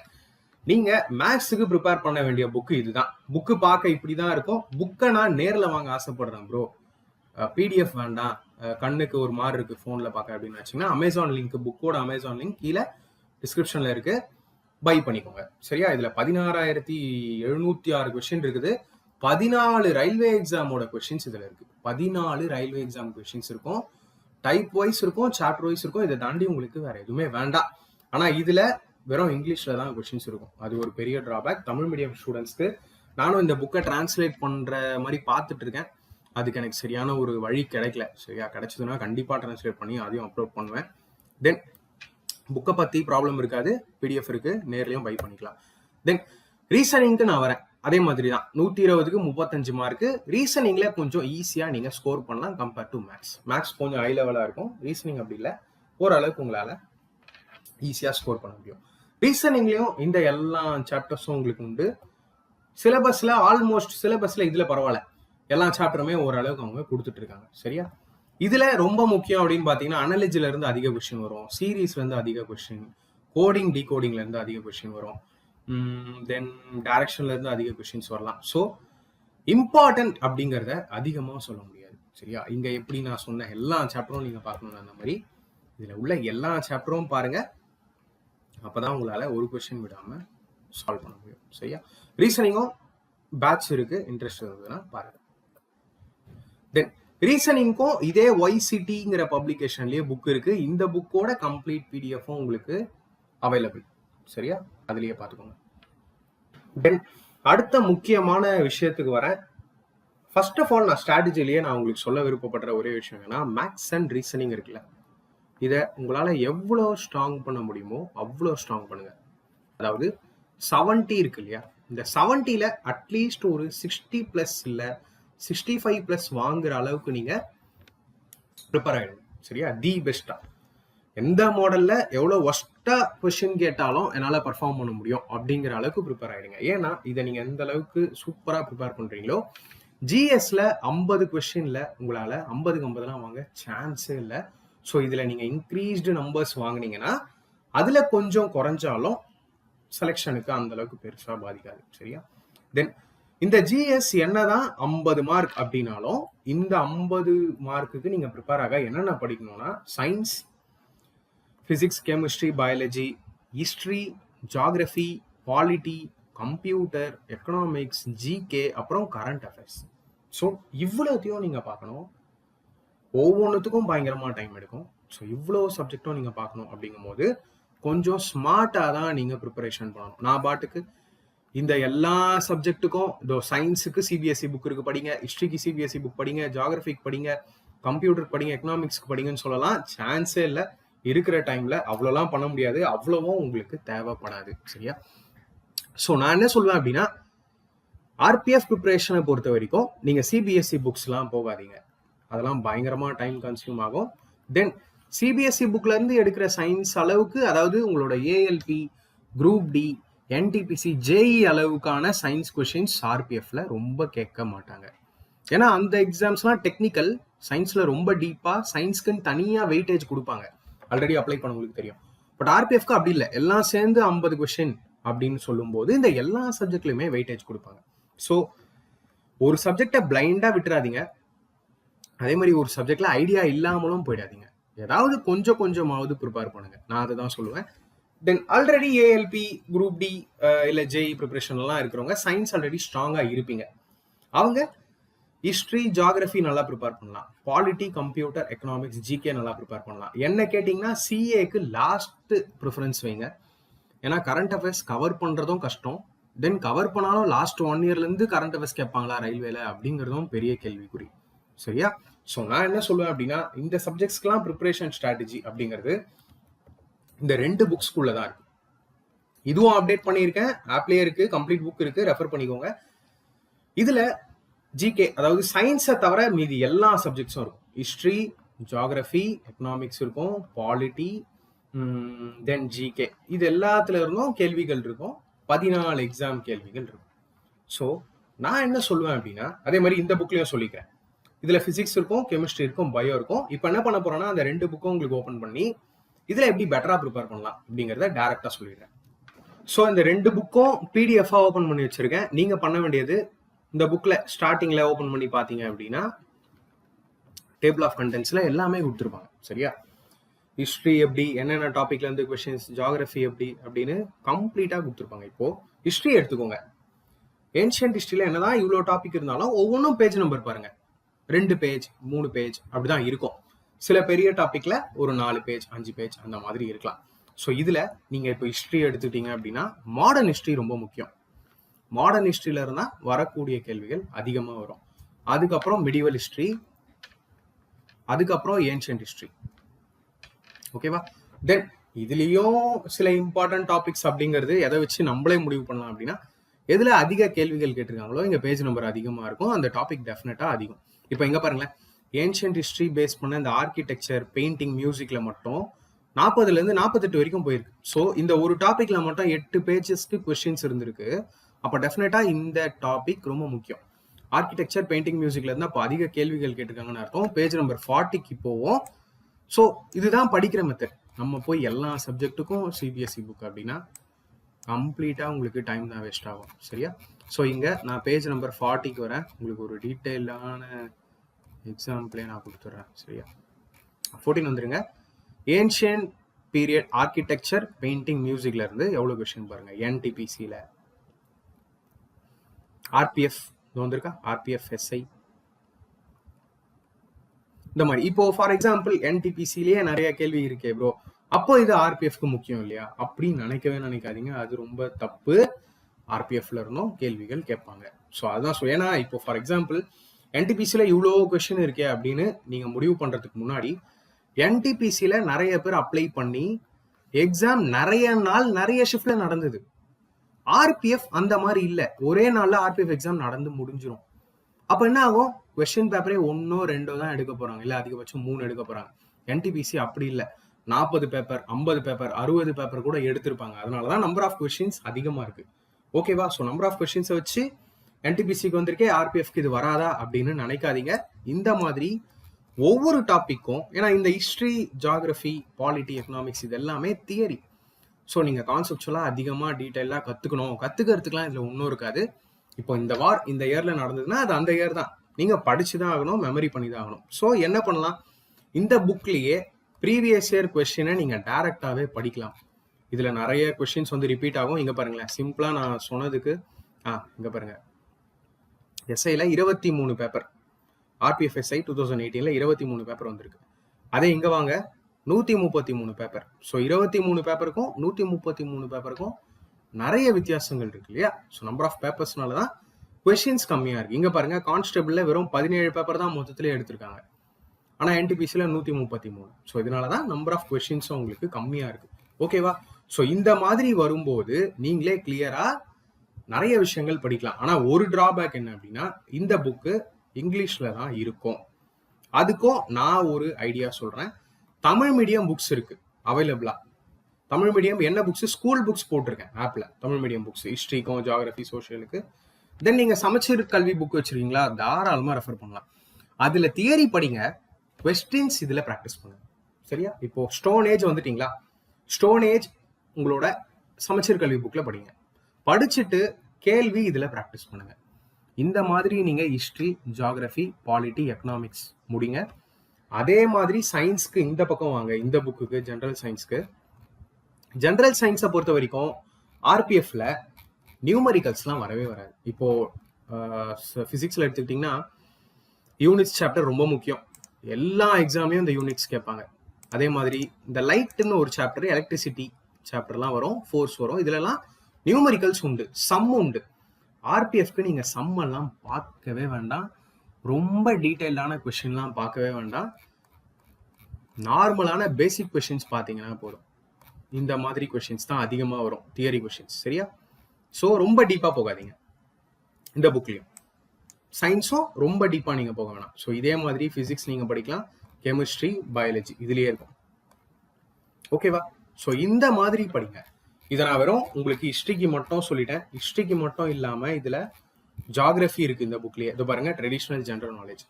நீங்க மேக்ஸுக்கு ப்ரிப்பேர் பண்ண வேண்டிய புக்கு இதுதான். புக்கு பார்க்க இப்படி தான் இருக்கும் புக்கை நான் நேரில் வாங்க ஆசைப்படுறேன் ப்ரோ பிடிஎஃப் வேண்டாம். கண்ணுக்கு ஒரு மாதிரி இருக்கு ஃபோனில் பார்க்க அப்படின்னு வச்சிங்கன்னா அமேசான் லிங்க் புக்கோட அமேசான் லிங்க் கீழே டிஸ்கிரிப்ஷனில் இருக்கு. பை பண்ணிக்கோங்க. சரியா? இதில் பதினாறாயிரத்தி எழுநூற்றி ஆறு கொஷின் இருக்குது. பதினாலு ரயில்வே எக்ஸாமோட கொஷின்ஸ் இதில் இருக்கு. பதினாலு ரயில்வே எக்ஸாம் கொஷின்ஸ் இருக்கும். டைப் வைஸ் இருக்கும் சாப்டர் வைஸ் இருக்கும். இதை தாண்டி உங்களுக்கு வேற எதுவுமே வேண்டாம். ஆனால் இதில் வெறும் இங்கிலீஷில் தான் கொஷின்ஸ் இருக்கும். அது ஒரு பெரிய ட்ராபேக் தமிழ் மீடியம் ஸ்டூடெண்ட்ஸ்க்கு நானும் இந்த புக்கை டிரான்ஸ்லேட் பண்ணுற மாதிரி பார்த்துட்டு இருக்கேன். அதுக்கு எனக்கு சரியான ஒரு வழி கிடைக்கல. சரியா? கிடைச்சதுன்னா கண்டிப்பாக ட்ரான்ஸ்லேட் பண்ணி அதையும் அப்லோட் பண்ணுவேன். தென் புக்கை பற்றி ப்ராப்ளம் இருக்காது. பிடிஎஃப் இருக்குது நேர்லையும் பை பண்ணிக்கலாம். தென் ரீசனிங்க்கு நான் வரேன். அதே மாதிரி தான். நூற்றி இருபதுக்கு முப்பத்தஞ்சு மார்க்கு ரீசனிங்கில் கொஞ்சம் ஈஸியாக நீங்கள் ஸ்கோர் பண்ணலாம் கம்பேர்ட் டு மேக்ஸ் மேக்ஸ் கொஞ்சம் ஹை லெவலாக இருக்கும். ரீசனிங் அப்படி இல்லை. ஓரளவுக்கு உங்களால் ஈஸியாக ஸ்கோர் பண்ண முடியும். ரீசனிங்லேயும் இந்த எல்லா சாப்டர்ஸும் உங்களுக்கு உண்டு. சிலபஸ்ல ஆல்மோஸ்ட் சிலபஸ்ல இதுல பரவாயில்ல. எல்லா சாப்டருமே ஓரளவுக்கு அவங்க கொடுத்துட்டு இருக்காங்க. சரியா? இதுல ரொம்ப முக்கியம் அப்படின்னு பாத்தீங்கன்னா அனலிஜிலேருந்து அதிக கொஸ்டின் வரும். சீரீஸ்ல இருந்து அதிக கொஸ்டின் கோடிங் டிகோடிங்ல இருந்து அதிக கொஸ்டின் வரும். தென் டைரக்ஷன்ல இருந்து அதிக கொஸ்டின்ஸ் வரலாம். ஸோ இம்பார்ட்டன்ட் அப்படிங்கிறத அதிகமாக சொல்ல முடியாது. சரியா? இங்க எப்படி நான் சொன்ன எல்லா சாப்டரும் நீங்க பார்க்கணும்னு அந்த மாதிரி இதுல உள்ள எல்லா சாப்டரும் பாருங்க. அப்பதான் உங்களால ஒரு கொஸ்டின் விடாம சால்வ் பண்ண முடியும். சரியா? ரீசனிங்கும் பேட்ச் இருக்கு. இன்ட்ரெஸ்ட் இருந்ததுன்னா பாருங்க. தென் ரீசனிங்க்கும் இதே ஒய்சிடிங்கிற பப்ளிகேஷன்லயே புக் இருக்கு. இந்த புக்கோட கம்ப்ளீட் பிடிஎஃப்பும் உங்களுக்கு அவைலபிள் சரியா? அதுலயே பார்த்துக்கோங்க. தென் அடுத்த முக்கியமான விஷயத்துக்கு வரேன். ஃபர்ஸ்ட் ஆஃப் ஆல் நான் ஸ்ட்ராட்டஜிலேயே நான் உங்களுக்கு சொல்ல விருப்பப்படுற ஒரே விஷயம் என்னன்னா மேக்ஸ் அண்ட் ரீசனிங் இருக்குல்ல. இதை உங்களால் எவ்வளோ ஸ்ட்ராங் பண்ண முடியுமோ அவ்வளோ ஸ்ட்ராங் பண்ணுங்க. அதாவது செவன்ட்டி இருக்கு இல்லையா? இந்த செவன்ட்டியில் அட்லீஸ்ட் ஒரு சிக்ஸ்டி ப்ளஸ் இல்லை சிக்ஸ்டி ஃபைவ் ப்ளஸ் வாங்குற அளவுக்கு நீங்கள் ப்ரிப்பேர் ஆகிடும் சரியா? தி பெஸ்ட்டாக எந்த மாடலில் எவ்வளோ ஒஸ்ட்டாக கொஷின் கேட்டாலும் என்னால் பர்ஃபார்ம் பண்ண முடியும் அப்படிங்கிற அளவுக்கு ப்ரிப்பேர் ஆகிடுங்க ஏன்னா இதை நீங்கள் எந்த அளவுக்கு சூப்பராக ப்ரிப்பேர் பண்ணுறீங்களோ ஜிஎஸ்ல ஐம்பது கொஷினில் உங்களால் ஐம்பதுக்கு ஐம்பதுலாம் வாங்க சான்ஸே இல்லை. ஸோ இதில் நீங்கள் இன்க்ரீஸ்டு நம்பர்ஸ் வாங்குனீங்கன்னா அதில் கொஞ்சம் குறைஞ்சாலும் செலெக்ஷனுக்கு அந்த அளவுக்கு பாதிக்காது. சரியா? தென் இந்த ஜிஎஸ் என்னதான் ஐம்பது மார்க் அப்படின்னாலும் இந்த ஐம்பது மார்க்குக்கு நீங்கள் ப்ரிப்பேர் ஆக என்னென்ன படிக்கணும்னா science physics chemistry biology history geography polity computer economics GK அப்புறம் கரண்ட் அஃபேர்ஸ் ஸோ இவ்வளோத்தையும் நீங்கள் பார்க்கணும். ஒவ்வொன்றுத்துக்கும் பயங்கரமாக டைம் எடுக்கும். ஸோ இவ்வளோ சப்ஜெக்டும் நீங்கள் பார்க்கணும் அப்படிங்கும்போது கொஞ்சம் ஸ்மார்ட்டாக தான் நீங்கள் ப்ரிப்பரேஷன் பண்ணணும். நான் பாட்டுக்கு இந்த எல்லா சப்ஜெக்ட்டுக்கும் இதோ சயின்ஸுக்கு சிபிஎஸ்சி புக் இருக்கு படிங்க. ஹிஸ்ட்ரிக்கு சிபிஎஸ்சி புக் படிங்க. ஜாகிரபிக்கு படிங்க. கம்ப்யூட்டர் படிங்க. எக்கனாமிக்ஸ்க்கு படிங்கன்னு சொல்லலாம். சான்ஸே இல்லை. இருக்கிற டைமில் அவ்வளோலாம் பண்ண முடியாது. அவ்வளோவும் உங்களுக்கு தேவைப்படாது. சரியா? ஸோ நான் என்ன சொல்லுவேன் அப்படின்னா ஆர்பிஎஃப் ப்ரிப்பரேஷனை பொறுத்த வரைக்கும் நீங்கள் சிபிஎஸ்சி புக்ஸ்லாம் போகாதீங்க. அதெல்லாம் பயங்கரமாக டைம் கன்சியூம் ஆகும். தென் சிபிஎஸ்சி புக்லேருந்து எடுக்கிற சயின்ஸ் அளவுக்கு அதாவது உங்களோட ALP group D NTPC JE அளவுக்கான சயின்ஸ் கொஷின்ஸ் ஆர்பிஎஃப்ல ரொம்ப கேட்க மாட்டாங்க. ஏன்னா அந்த எக்ஸாம்ஸ்லாம் டெக்னிக்கல் சயின்ஸில் ரொம்ப டீப்பாக சயின்ஸ்க்குன்னு தனியாக வெயிட்டேஜ் கொடுப்பாங்க. ஆல்ரெடி அப்ளை பண்ணவங்களுக்கு தெரியும். பட் ஆர்பிஎஃப்க்கு அப்படி இல்லை. எல்லாம் சேர்ந்து ஐம்பது கொஷின் அப்படின்னு சொல்லும்போது இந்த எல்லா சப்ஜெக்ட்லையுமே வெயிட்டேஜ் கொடுப்பாங்க. ஸோ ஒரு சப்ஜெக்டை பிளைண்டாக விட்டுறாதீங்க. அதே மாதிரி ஒரு சப்ஜெக்ட்ல ஐடியா இல்லாமலும் போயிடாதீங்க. ஏதாவது கொஞ்சம் கொஞ்சமாவது ப்ரிப்பேர் பண்ணுங்க. நான் அதை தான் சொல்லுவேன் then already ALP group D இல்லை ஜேஇ ப்ரிப்பரேஷன்லாம் இருக்கிறவங்க சயின்ஸ் ஆல்ரெடி ஸ்ட்ராங்காக இருப்பீங்க. அவங்க ஹிஸ்ட்ரி ஜாகிரஃபி நல்லா ப்ரிப்பேர் பண்ணலாம். பாலிட்டி கம்ப்யூட்டர் எக்கனாமிக்ஸ் ஜிகே நல்லா ப்ரிப்பேர் பண்ணலாம். என்ன கேட்டிங்கன்னா சிஏக்கு லாஸ்ட் ப்ரிஃபரன்ஸ் வைங்க. ஏன்னா கரண்ட் அஃபேர்ஸ் கவர் பண்ணுறதும் கஷ்டம். தென் கவர் பண்ணாலும் லாஸ்ட் ஒன் இயர்லேருந்து கரண்ட் அஃபேர்ஸ் கேட்பாங்களா ரயில்வேல அப்படிங்கிறதும் பெரிய கேள்விக்குறி. சரியா? ஸோ நான் என்ன சொல்லுவேன் அப்படின்னா இந்த சப்ஜெக்ட்ஸ்க்கெலாம் ப்ரிப்பரேஷன் ஸ்ட்ராட்டஜி அப்படிங்கிறது இந்த ரெண்டு புக்ஸ்க்குள்ளே தான் இருக்கு. இதுவும் அப்டேட் பண்ணியிருக்கேன். ஆப்லேயே இருக்கு கம்ப்ளீட் புக் இருக்கு ரெஃபர் பண்ணிக்கோங்க. இதில் ஜிகே அதாவது சயின்ஸை தவிர மீதி எல்லா சப்ஜெக்ட்ஸும் இருக்கும். ஹிஸ்ட்ரி ஜாகிரஃபி எக்கனாமிக்ஸ் இருக்கும் பாலிட்டி தென் ஜிகே இது எல்லாத்துல இருந்தும் கேள்விகள் இருக்கும். பதினாலு எக்ஸாம் கேள்விகள் இருக்கும். ஸோ நான் என்ன சொல்லுவேன் அப்படின்னா அதே மாதிரி இந்த புக்லேயும் சொல்லிக்கிறேன். இதில் ஃபிசிக்ஸ் இருக்கும் கெமிஸ்ட்ரி இருக்கும் பயோ இருக்கும். இப்போ என்ன பண்ண போறோம்னா அந்த ரெண்டு புக்கும் உங்களுக்கு ஓப்பன் பண்ணி இதில் எப்படி பெட்டராக ப்ரிப்பேர் பண்ணலாம் அப்படிங்கிறத டேரெக்டாக சொல்லிடுறேன். ஸோ இந்த ரெண்டு புக்கும் பிடிஎஃபாக ஓப்பன் பண்ணி வச்சுருக்கேன். நீங்கள் பண்ண வேண்டியது இந்த புக்கில் ஸ்டார்டிங்கில் ஓப்பன் பண்ணி பார்த்தீங்க அப்படின்னா டேபிள் ஆஃப் கண்டென்ட்ஸில் எல்லாமே கொடுத்துருப்பாங்க. சரியா? ஹிஸ்ட்ரி எப்படி என்னென்ன டாபிக்ல இருந்து கொஸ்டின்ஸ் ஜாகிரபி எப்படி அப்படின்னு கம்ப்ளீட்டாக கொடுத்துருப்பாங்க. இப்போது ஹிஸ்ட்ரி எடுத்துக்கோங்க. ஏன்ஷியன்ட் ஹிஸ்ட்ரியில் என்னதான் இவ்வளோ டாபிக் இருந்தாலும் ஒவ்வொன்றும் பேஜ் நம்பர் பாருங்க. ரெண்டு பேஜ் மூணு பேஜ் அப்படிதான் இருக்கும். சில பெரிய டாபிக்ல ஒரு நாலு பேஜ் அஞ்சு பேஜ் அந்த மாதிரி இருக்கலாம். ஸோ இதுல நீங்க இப்போ ஹிஸ்ட்ரி எடுத்துட்டீங்க அப்படின்னா மாடர்ன் ஹிஸ்ட்ரி ரொம்ப முக்கியம். மாடர்ன் ஹிஸ்ட்ரியில இருந்தா வரக்கூடிய கேள்விகள் அதிகமாக வரும். அதுக்கப்புறம் மிடிவல் ஹிஸ்ட்ரி அதுக்கப்புறம் ஏன்ஷியன்ட் ஹிஸ்ட்ரி ஓகேவா தென் இதுலேயும் சில இம்பார்ட்டன்ட் டாபிக்ஸ் அப்படிங்கிறது எதை வச்சு நம்மளே முடிவு பண்ணலாம் அப்படின்னா எதில் அதிக கேள்விகள் கேட்டிருக்காங்களோ இங்கே பேஜ் நம்பர் அதிகமாக இருக்கும். அந்த டாபிக் டெஃபினட்டாக அதிகம். இப்போ எங்க பாருங்களேன். ஏன்ஷியன்ட் ஹிஸ்ட்ரி பேஸ் பண்ண இந்த ஆர்கிடெக்சர் பெயிண்டிங் மியூசிக்ல மட்டும் நாற்பதுல இருந்து நாற்பத்தெட்டு வரைக்கும் போயிருக்கு. ஸோ இந்த ஒரு டாபிக்ல மட்டும் எட்டு பேஜஸ்க்கு கொஸ்டின்ஸ் இருந்திருக்கு. அப்போ டெஃபினட்டாக இந்த டாபிக் ரொம்ப முக்கியம். ஆர்கிடெக்சர் பெயிண்டிங் மியூசிக்ல இருந்து இப்போ அதிக கேள்விகள் கேட்டிருக்காங்கன்னு அர்த்தம். பேஜ் நம்பர் ஃபார்ட்டிக்கு போவோம். ஸோ இதுதான் படிக்கிற மெத்தட் நம்ம போய் எல்லா சப்ஜெக்ட்டுக்கும் சிபிஎஸ்சி புக் அப்படின்னா கம்ப்ளீட்டாக உங்களுக்கு டைம் தான் வேஸ்ட் ஆகும். சரியா? ஸோ இங்கே நான் பேஜ் நம்பர் ஃபார்ட்டிக்கு வரேன். உங்களுக்கு ஒரு டீட்டெயிலான எக்ஸாம்பிளே நான் கொடுத்துட்றேன். சரியா? ஃபோர்டீன் வந்துருங்க. ஏன்ஷியன் பீரியட் ஆர்கிடெக்சர் பெயிண்டிங் மியூசிக்ல இருந்து எவ்வளோ கொஸ்டின் பாருங்க. என்டிபிசியில் ஆர்பிஎஃப் வந்திருக்கா? ஆர்பிஎஃப் எஸ்ஐ இந்த மாதிரி. இப்போ ஃபார் எக்ஸாம்பிள் என்டிபிசிலேயே நிறைய கேள்வி இருக்கே ப்ரோ அப்போ இது ஆர்பிஎஃப்க்கு முக்கியம் இல்லையா? அப்படின்னு நினைக்கவே நினைக்காதீங்க. அது ரொம்ப தப்பு. ஆர்பிஎஃப்ல இருந்தும் கேள்விகள் கேட்பாங்க. ஸோ அதுதான் ஸோ ஏன்னா இப்போ ஃபார் எக்ஸாம்பிள் என்டிபிசியில் இவ்வளோ கொஷின் இருக்கே அப்படின்னு நீங்கள் முடிவு பண்ணுறதுக்கு முன்னாடி என்டிபிசியில் நிறைய பேர் அப்ளை பண்ணி எக்ஸாம் நிறைய நாள் நிறைய ஷிஃப்டில் நடந்தது. ஆர்பிஎஃப் அந்த மாதிரி இல்லை. ஒரே நாளில் ஆர்பிஎஃப் எக்ஸாம் நடந்து முடிஞ்சிடும் அப்போ என்ன ஆகும்? கொஸ்டின் பேப்பரே ஒன்றோ ரெண்டோ தான் எடுக்க போகிறாங்க இல்லை அதிகபட்சம் மூணு எடுக்க போகிறாங்க என்டிபிசி அப்படி இல்லை. நாற்பது பேப்பர் ஐம்பது பேப்பர் அறுபது பேப்பர் கூட எடுத்திருப்பாங்க. அதனால தான் நம்பர் ஆஃப் கொஷின்ஸ் அதிகமாக இருக்குது ஓகேவா? ஸோ நம்பர் ஆஃப் கொஷின்ஸை வச்சு என்டிபிசிக்கு வந்திருக்கே ஆர்பிஎஃப்க்கு இது வராதா அப்படின்னு நினைக்காதீங்க. இந்த மாதிரி ஒவ்வொரு டாப்பிக்கும் ஏன்னா இந்த ஹிஸ்ட்ரி ஜாகிரஃபி பாலிட்டி எக்கனாமிக்ஸ் இது எல்லாமே தியரி ஸோ நீங்கள் கான்செப்டுவலாக அதிகமாக டீட்டெயிலாக கற்றுக்கணும் கற்றுக்கிறதுக்குலாம் இதில் ஒன்றும் இருக்காது. இப்போ இந்த வார் இந்த இயரில் நடந்ததுன்னா அது அந்த இயர் தான். நீங்கள் படிச்சு தான் ஆகணும் மெமரி பண்ணி தான் ஆகணும். ஸோ என்ன பண்ணலாம்? இந்த புக்லேயே ப்ரீவியஸ் இயர் கொஸ்டினை நீங்கள் டைரெக்டாகவே படிக்கலாம். இதில் நிறைய கொஸ்டின்ஸ் வந்து ரிப்பீட் ஆகும். இங்கே பாருங்களேன். சிம்பிளாக நான் சொன்னதுக்கு ஆ இங்கே பாருங்கள் எஸ்ஐயில் இருபத்தி மூணு பேப்பர் ஆர்பிஎஃப்எஸ்ஐ டூ தௌசண்ட் எயிட்டீனில் இருபத்தி மூணு பேப்பர் வந்திருக்கு. அதே இங்கே வாங்க. நூற்றி முப்பத்தி மூணு பேப்பர் ஸோ இருபத்தி மூணு பேப்பருக்கும் நூற்றி முப்பத்தி மூணு பேப்பருக்கும் நிறைய வித்தியாசங்கள் இருக்கு இல்லையா? ஸோ நம்பர் ஆஃப் பேப்பர்ஸ்னால தான் கொஷின்ஸ் கம்மியாக இருக்குது இங்கே பாருங்க. கான்ஸ்டபிளில் வெறும் பதினேழு பேப்பர் தான் மொத்தத்திலே எடுத்திருக்காங்க. ஆனால் என்டிபிசியில் நூற்றி முப்பத்தி மூணு. ஸோ இதனால தான் நம்பர் ஆஃப் கொஷின்ஸும் உங்களுக்கு கம்மியாக இருக்குது ஓகேவா ஸோ இந்த மாதிரி வரும்போது நீங்களே கிளியரா நிறைய விஷயங்கள் படிக்கலாம். ஆனால் ஒரு டிராபேக் என்ன அப்படின்னா இந்த புக்கு இங்கிலீஷில் தான் இருக்கும். அதுக்கும் நான் ஒரு ஐடியா சொல்கிறேன் தமிழ் மீடியம் புக்ஸ் இருக்கு அவைலபிளா தமிழ் மீடியம் என்ன புக்ஸ் ஸ்கூல் புக்ஸ் போட்டிருக்கேன் ஆப்பில் தமிழ் மீடியம் புக்ஸ் ஹிஸ்ட்ரிக்கும் ஜியாகிரபி சோஷியலுக்கு தென் நீங்கள் சமச்சீர் கல்வி புக் வச்சிருக்கீங்களா? தாராளமாக ரெஃபர் பண்ணலாம். அதில் தியரி படிங்க கொஸ்டின்ஸ் இதில் ப்ராக்டிஸ் பண்ணுங்க. சரியா? இப்போ ஸ்டோன் ஏஜ் வந்துட்டீங்களா? ஸ்டோன் ஏஜ் உங்களோட சமச்சீர் கல்வி புக்கில் படிங்க. படிச்சுட்டு கேள்வி இதில் ப்ராக்டிஸ் பண்ணுங்க. இந்த மாதிரி நீங்கள் ஹிஸ்ட்ரி ஜாகிரஃபி பாலிட்டி எக்கனாமிக்ஸ் முடிங்க. அதே மாதிரி சயின்ஸ்க்கு இந்த பக்கம் வாங்க. இந்த புக்குக்கு ஜென்ரல் சயின்ஸ்க்கு ஜென்ரல் சயின்ஸை பொறுத்த வரைக்கும் ஆர்பிஎஃப்ல நியூமரிக்கல்ஸ்லாம் வரவே வராது. இப்போ ஃபிசிக்ஸில் எடுத்துக்கிட்டிங்கன்னா யூனிட்ஸ் சாப்டர் ரொம்ப முக்கியம். எல்லா எக்ஸாமையும் இந்த யூனிட்ஸ் கேட்பாங்க. அதே மாதிரி இந்த லைட்னு ஒரு சாப்டர் எலக்ட்ரிசிட்டி சாப்டர்லாம் வரும் ஃபோர்ஸ் வரும். இதுலலாம் நியூமரிக்கல்ஸ் உண்டு சம் உண்டு. ஆர்பிஎஃப்க்கு நீங்கள் சம்மெல்லாம் பார்க்கவே வேண்டாம். ரொம்ப டீட்டெயில்டான கொஷின்லாம் பார்க்கவே வேண்டாம். நார்மலான பேசிக் கொஷின்ஸ் பார்த்தீங்கன்னா போதும். இந்த மாதிரி கொஷின்ஸ் தான் அதிகமாக வரும் தியரி கொஷின்ஸ் சரியா? ஸோ ரொம்ப டீப்பாக போகாதீங்க. இந்த புக்லேயும் சயின்ஸும் ரொம்ப டீப்பாக நீங்கள் போக வேணாம். ஸோ இதே மாதிரி ஃபிசிக்ஸ் நீங்கள் படிக்கலாம். கெமிஸ்ட்ரி பயாலஜி இதுலேயே இருக்கும். ஓகேவா ஸோ இந்த மாதிரி படிங்க. இதை நான் வெறும் உங்களுக்கு ஹிஸ்ட்ரிக்கு மட்டும் சொல்லிட்டேன். ஹிஸ்ட்ரிக்கு மட்டும் இல்லாமல் இதில் ஜாகிரஃபி இருக்குது இந்த புக்லேயே இது பாருங்க ட்ரெடிஷ்னல் ஜென்ரல் நாலேஜ்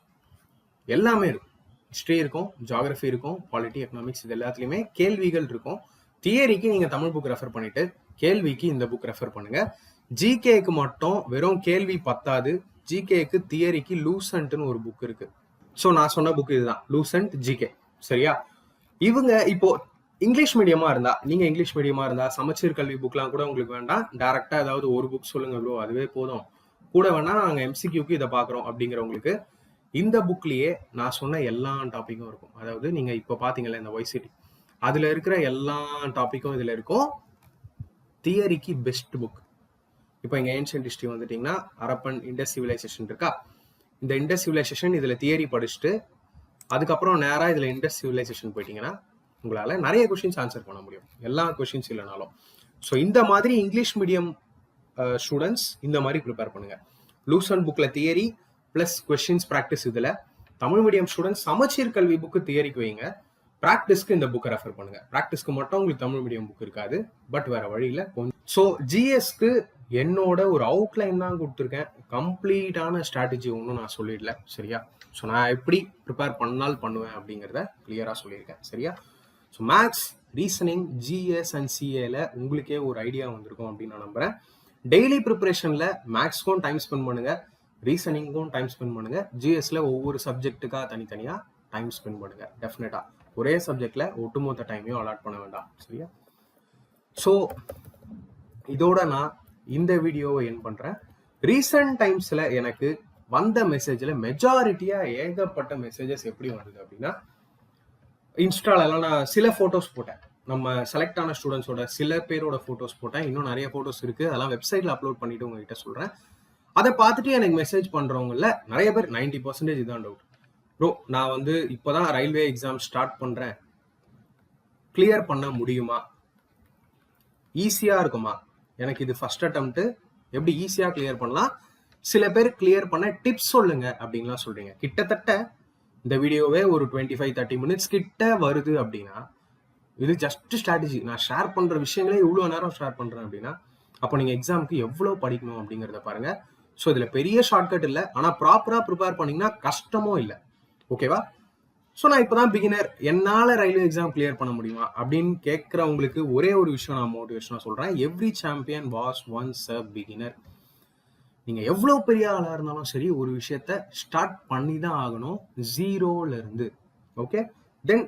எல்லாமே இருக்கும். ஹிஸ்ட்ரி இருக்கும் ஜாகிரஃபி இருக்கும் பாலிட்டி எக்கனாமிக்ஸ் இது எல்லாத்துலேயுமே கேள்விகள் இருக்கும். தியரிக்கு நீங்கள் தமிழ் புக் ரெஃபர் பண்ணிட்டு கேள்விக்கு இந்த புக் ரெஃபர் பண்ணுங்க. ஜிகேக்கு மட்டும் வெறும் கேள்வி பத்தாது. ஜிகேக்கு தியரிக்கு லூசன்ட்னு ஒரு புக் இருக்கு. ஸோ நான் சொன்ன புக் இதுதான். லூசன்ட் ஜிகே சரியா? இவங்க இப்போ இங்கிலீஷ் மீடியமா இருந்தா நீங்க இங்கிலீஷ் மீடியமா இருந்தா சமச்சீர் கல்வி புக்லாம் கூட உங்களுக்கு வேண்டாம். டேரெக்டாக ஏதாவது ஒரு புக் சொல்லுங்க ப்ரோ அதுவே போதும். கூட வேணா நாங்க எம்சிக்யூக்கு இதை பாக்குறோம் அப்படிங்கிறவங்களுக்கு இந்த புக்லயே நான் சொன்ன எல்லா டாப்பிக்கும் இருக்கும். அதாவது நீங்க இப்போ பார்த்தீங்களா இந்த ஒய்சிட்டி அதுல இருக்கிற எல்லா டாப்பிக்கும் இதுல இருக்கும். தியரிக்கு பெஸ்ட் புக் இப்போ இங்க ஏன்ஷியன்ட் ஹிஸ்ட்ரி வந்துட்டீங்கன்னா அரப்பன் இண்டஸ் சிவிலைசேஷன் இருக்கா? இந்த இண்டஸ் சிவிலைசேஷன் இதுல தியரி படிச்சுட்டு அதுக்கப்புறம் நேரா இதுல இண்டஸ் சிவிலைசேஷன் போயிட்டீங்கன்னா உங்களால நிறைய கொஷின்ஸ் ஆன்சர் பண்ண முடியும். எல்லா கொஷின்ஸ் இல்லைனாலும். ஸோ இந்த மாதிரி இங்கிலீஷ் மீடியம் ஸ்டூடெண்ட்ஸ் இந்த மாதிரி ப்ரிப்பேர் பண்ணுங்க. லூசன் புக்கில் தியரி ப்ளஸ் கொஷின்ஸ் ப்ராக்டிஸ் இதில். தமிழ் மீடியம் ஸ்டூடெண்ட்ஸ் சமச்சீர் கல்வி புக்கு தியரிக்கு வைங்க. ப்ராக்டிஸ்க்கு இந்த புக்கை ரெஃபர் பண்ணுங்க. ப்ராக்டிஸ்க்கு மட்டும் உங்களுக்கு தமிழ் மீடியம் புக் இருக்காது. பட் வேற வழியில கொஞ்சம். ஸோ ஜிஎஸ்க்கு என்னோட ஒரு அவுட்லைன் தான் கொடுத்துருக்கேன். கம்ப்ளீட்டான ஸ்ட்ராட்டஜி ஒன்றும் நான் சொல்லிடல. சரியா? ஸோ நான் எப்படி ப்ரிப்பேர் பண்ணால் பண்ணுவேன் அப்படிங்கிறத கிளியராக சொல்லியிருக்கேன். சரியா? So maths reasoning GS and சிஏல உங்களுக்கே ஒரு ஐடியா வந்திருக்கும் அப்படின்னு நான் நம்புறேன். டெய்லி ப்ரிப்பரேஷனில் மேக்ஸ்க்கும் டைம் ஸ்பெண்ட் பண்ணுங்க. ரீசனிங்க்கும் டைம் ஸ்பெண்ட் பண்ணுங்க. ஜிஎஸ்ல ஒவ்வொரு சப்ஜெக்ட்டுக்காக தனித்தனியாக டைம் ஸ்பெண்ட் பண்ணுங்க. டெஃபினட்டா ஒரே சப்ஜெக்ட்ல ஒட்டுமொத்த டைமையும் அலாட் பண்ண வேண்டாம். சரியா? ஸோ இதோட நான் இந்த வீடியோவை என் பண்றேன். ரீசன்ட் டைம்ஸ்ல எனக்கு வந்த மெசேஜ்ல மெஜாரிட்டியா ஏகப்பட்ட மெசேஜஸ் எப்படி வந்தது அப்படின்னா இன்ஸ்டாலெல்லாம் நான் சில ஃபோட்டோஸ் போட்டேன். நம்ம செலக்ட் ஆன ஸ்டூடெண்ட்ஸோட சில பேரோட ஃபோட்டோஸ் போட்டேன். இன்னும் நிறைய ஃபோட்டோஸ் இருக்குது அதெல்லாம் வெப்சைட்டில் அப்லோட் பண்ணிட்டு உங்ககிட்ட சொல்கிறேன் அதை பார்த்துட்டு எனக்கு மெசேஜ் பண்ணுறவங்கள நிறைய பேர் நைன்டி பர்சன்டேஜ் இதான் டவுட் ப்ரோ நான் வந்து இப்போ தான் ரயில்வே எக்ஸாம் ஸ்டார்ட் பண்ணுறேன் கிளியர் பண்ண முடியுமா? ஈஸியாக இருக்குமா? எனக்கு இது ஃபர்ஸ்ட் அட்டம்ப்ட்டு எப்படி ஈஸியாக கிளியர் பண்ணலாம்? சில பேர் கிளியர் பண்ண டிப்ஸ் சொல்லுங்க அப்படின்லாம் சொல்றீங்க. கிட்டத்தட்ட இந்த வீடியோவே ஒரு டுவெண்ட்டி ஃபைவ் தேர்ட்டி மினிட்ஸ் கிட்ட வருது அப்படின்னா இது ஜஸ்ட் ஸ்ட்ராட்டஜி நான் ஷேர் பண்ற விஷயங்களே இவ்வளோ நேரம் ஷேர் பண்றேன் அப்படின்னா அப்போ நீங்க எக்ஸாமுக்கு எவ்வளோ படிக்கணும் அப்படிங்கிறத பாருங்க. ஸோ இதுல பெரிய ஷார்ட்கட் இல்லை. ஆனா ப்ராப்பரா ப்ரிப்பேர் பண்ணீங்கன்னா கஷ்டமும் இல்லை. ஓகேவா ஸோ நான் இப்போதான் பிகினர் என்னால் ரயில்வே எக்ஸாம் கிளியர் பண்ண முடியுமா? அப்படின்னு கேட்குறவங்களுக்கு ஒரே ஒரு விஷயம் நான் மோட்டிவேஷனாக சொல்கிறேன் every champion was once a beginner நீங்கள் எவ்வளோ பெரிய ஆளாக இருந்தாலும் சரி ஒரு விஷயத்த ஸ்டார்ட் பண்ணி தான் ஆகணும் ஜீரோல இருந்து. ஓகே தென்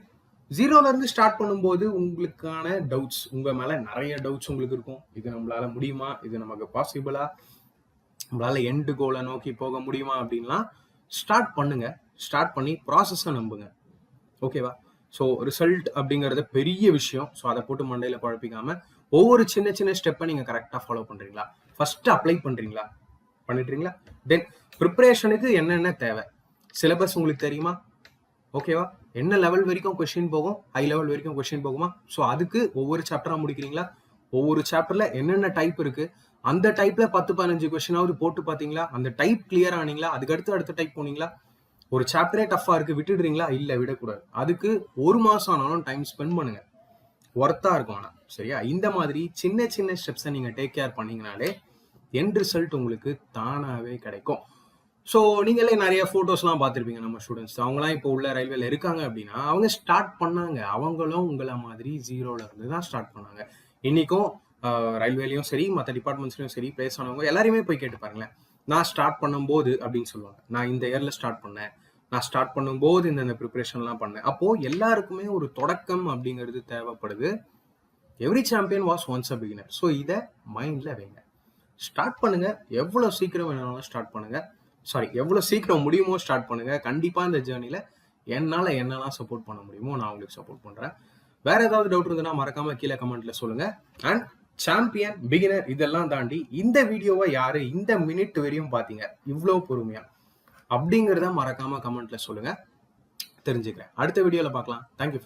ஜீரோல இருந்து ஸ்டார்ட் பண்ணும்போது உங்களுக்கான டவுட்ஸ் உங்க மேல நிறைய டவுட்ஸ் உங்களுக்கு இருக்கும். இது நம்மளால முடியுமா? இது நமக்கு பாசிபிளா நம்மளால எண்டு கோலை நோக்கி போக முடியுமா அப்படின்லாம் ஸ்டார்ட் பண்ணுங்க. ஸ்டார்ட் பண்ணி ப்ராசஸை நம்புங்க. ஓகேவா ஸோ ரிசல்ட் அப்படிங்கிறது பெரிய விஷயம். ஸோ அதை போட்டு மண்டையில் குழப்பிக்காம ஒவ்வொரு சின்ன சின்ன ஸ்டெப்பை நீங்கள் கரெக்டாக ஃபாலோ பண்ணுறீங்களா ஃபர்ஸ்ட் அப்ளை பண்ணுறீங்களா பண்ணிட்டுறீங்களா தென் ப்ரிப்பரேஷனுக்கு என்னென்ன தேவை? சிலபஸ் உங்களுக்கு தெரியுமா? ஓகேவா என்ன லெவல் வரைக்கும் கொஷின் போகும்? ஹை லெவல் வரைக்கும் கொஷின் போகுமா? ஸோ அதுக்கு ஒவ்வொரு சாப்டராக முடிக்கிறீங்களா? ஒவ்வொரு சாப்டர்ல என்னென்ன டைப் இருக்கு? அந்த டைப்ல பத்து பதினஞ்சு கொஸ்டினாவது போட்டு பார்த்தீங்களா? அந்த டைப் கிளியர் ஆனீங்களா? அதுக்கு அடுத்து அடுத்த டைப் போனீங்களா? ஒரு சாப்டரே டஃபா இருக்கு. விட்டுடுறீங்களா? இல்ல விடக்கூடாது. அதுக்கு ஒரு மாசம் ஆனாலும் டைம் ஸ்பெண்ட் பண்ணுங்க. ஒர்த்தா இருக்கும் ஆனா. சரியா? இந்த மாதிரி சின்ன சின்ன ஸ்டெப்ஸை நீங்க டேக் கேர் பண்ணீங்கனாலே என் ரிசல்ட் உங்களுக்கு தானாகவே கிடைக்கும். ஸோ நீங்களே நிறைய ஃபோட்டோஸ்லாம் பார்த்துருப்பீங்க நம்ம ஸ்டூடெண்ட்ஸ் அவங்களாம் இப்போ உள்ள ரயில்வேல இருக்காங்க அப்படின்னா அவங்க ஸ்டார்ட் பண்ணாங்க. அவங்களும் உங்களை மாதிரி ஜீரோல இருந்து தான் ஸ்டார்ட் பண்ணாங்க. இன்னைக்கும் ரயில்வேலையும் சரி மற்ற டிபார்ட்மெண்ட்ஸ்லையும் சரி பிளேஸ் ஆனவங்க எல்லாரையுமே போய் கேட்டு பாருங்களேன். நான் ஸ்டார்ட் பண்ணும்போது அப்படின்னு சொல்லுவாங்க. நான் இந்த இயர்ல ஸ்டார்ட் பண்ணேன். நான் ஸ்டார்ட் பண்ணும்போது இந்த இந்த ப்ரிப்பரேஷன்லாம் பண்ணேன். அப்போது எல்லாருக்குமே ஒரு தொடக்கம் அப்படிங்கிறது தேவைப்படுது. Every champion was once a beginner so இதை மைண்டில் வைங்க. ஸ்டார்ட் பண்ணுங்க. எவ்வளோ சீக்கிரம் வேணாலும் ஸ்டார்ட் பண்ணுங்க. சாரி எவ்வளோ சீக்கிரம் முடியுமோ ஸ்டார்ட் பண்ணுங்க. கண்டிப்பா இந்த ஜேர்னில என்னால் என்னெல்லாம் சப்போர்ட் பண்ண முடியுமோ நான் உங்களுக்கு சப்போர்ட் பண்றேன். வேற ஏதாவது டவுட் இருந்ததுன்னா மறக்காம கீழே கமெண்ட்ல சொல்லுங்க. அண்ட் சாம்பியன் பிகினர் இதெல்லாம் தாண்டி இந்த வீடியோவை யாரு இந்த மினிட் வரையும் பாத்தீங்க? இவ்வளோ பொறுமையா. அப்படிங்கிறத மறக்காம கமெண்ட்ல சொல்லுங்க. தெரிஞ்சுக்கிறேன். அடுத்த வீடியோல பார்க்கலாம். தேங்க்யூ